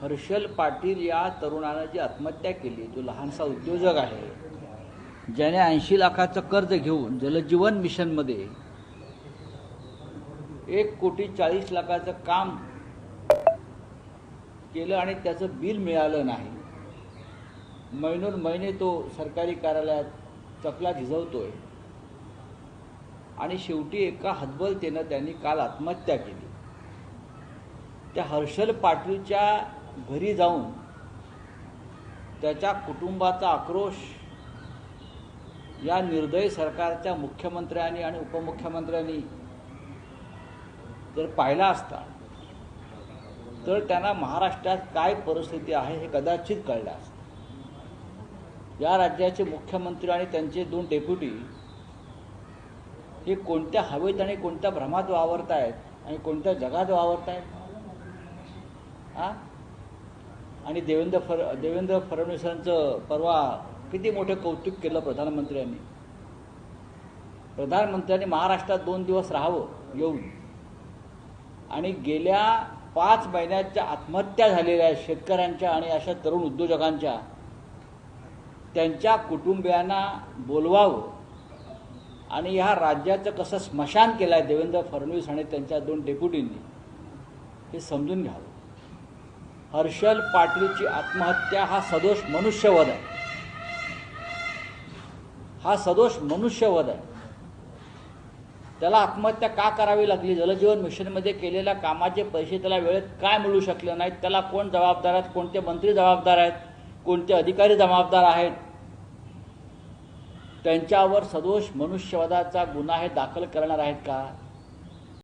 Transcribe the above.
हर्षल पाटील या तरुणानं जी आत्महत्या केली तो लहानसा उद्योजक आहे ज्याने ऐंशी लाखाचं कर्ज घेऊन जलजीवन मिशनमध्ये एक कोटी चाळीस लाखाचं काम केलं आणि त्याचं बिल मिळालं नाही. महिनोन महिने तो सरकारी कार्यालयात चकला झिजवतोय आणि शेवटी एका हतबलतेनं त्यांनी काल आत्महत्या केली. त्या हर्षल पाटीलच्या घरी जाऊन त्याच्या कुटुंबाचा आक्रोश या निर्दयी सरकारच्या मुख्यमंत्र्यांनी आणि उपमुख्यमंत्र्यांनी जर पाहिला असता तर त्यांना महाराष्ट्रात काय परिस्थिती आहे हे कदाचित कळलं असतं. या राज्याचे मुख्यमंत्री आणि त्यांचे दोन डेप्युटी हे कोणत्या हवेत आणि कोणत्या भ्रमात वावरत आहेत आणि कोणत्या जगात वावरत आहेत हा आणि देवेंद्र फड देवेंद्र फडणवीसांचं परवा किती मोठं कौतुक केलं प्रधानमंत्र्यांनी. प्रधानमंत्र्यांनी महाराष्ट्रात दोन दिवस राहावं येऊन. आणि गेल्या पाच महिन्याच्या आत्महत्या झालेल्या आहेत शेतकऱ्यांच्या आणि अशा तरुण उद्योजकांच्या त्यांच्या कुटुंबियांना बोलवावं. आणि ह्या राज्याचं कसं स्मशान केलं आहे देवेंद्र फडणवीस आणि त्यांच्या दोन डेप्युटींनी हे समजून घ्यावं. हर्षल पाटीलची आत्महत्या हा सदोष मनुष्यवध आहे. हा सदोष मनुष्यवध आहे. त्याला आत्महत्या का करावी लागली? जलजीवन मिशनमध्ये केलेल्या कामाचे पैसे त्याला वेळेत काय मिळू शकले नाहीत? त्याला कोण जबाबदार आहेत? कोणते मंत्री जबाबदार आहेत? कोणते अधिकारी जबाबदार आहेत? त्यांच्यावर सदोष मनुष्यवधाचा गुन्हा हे दाखल करणार आहेत का?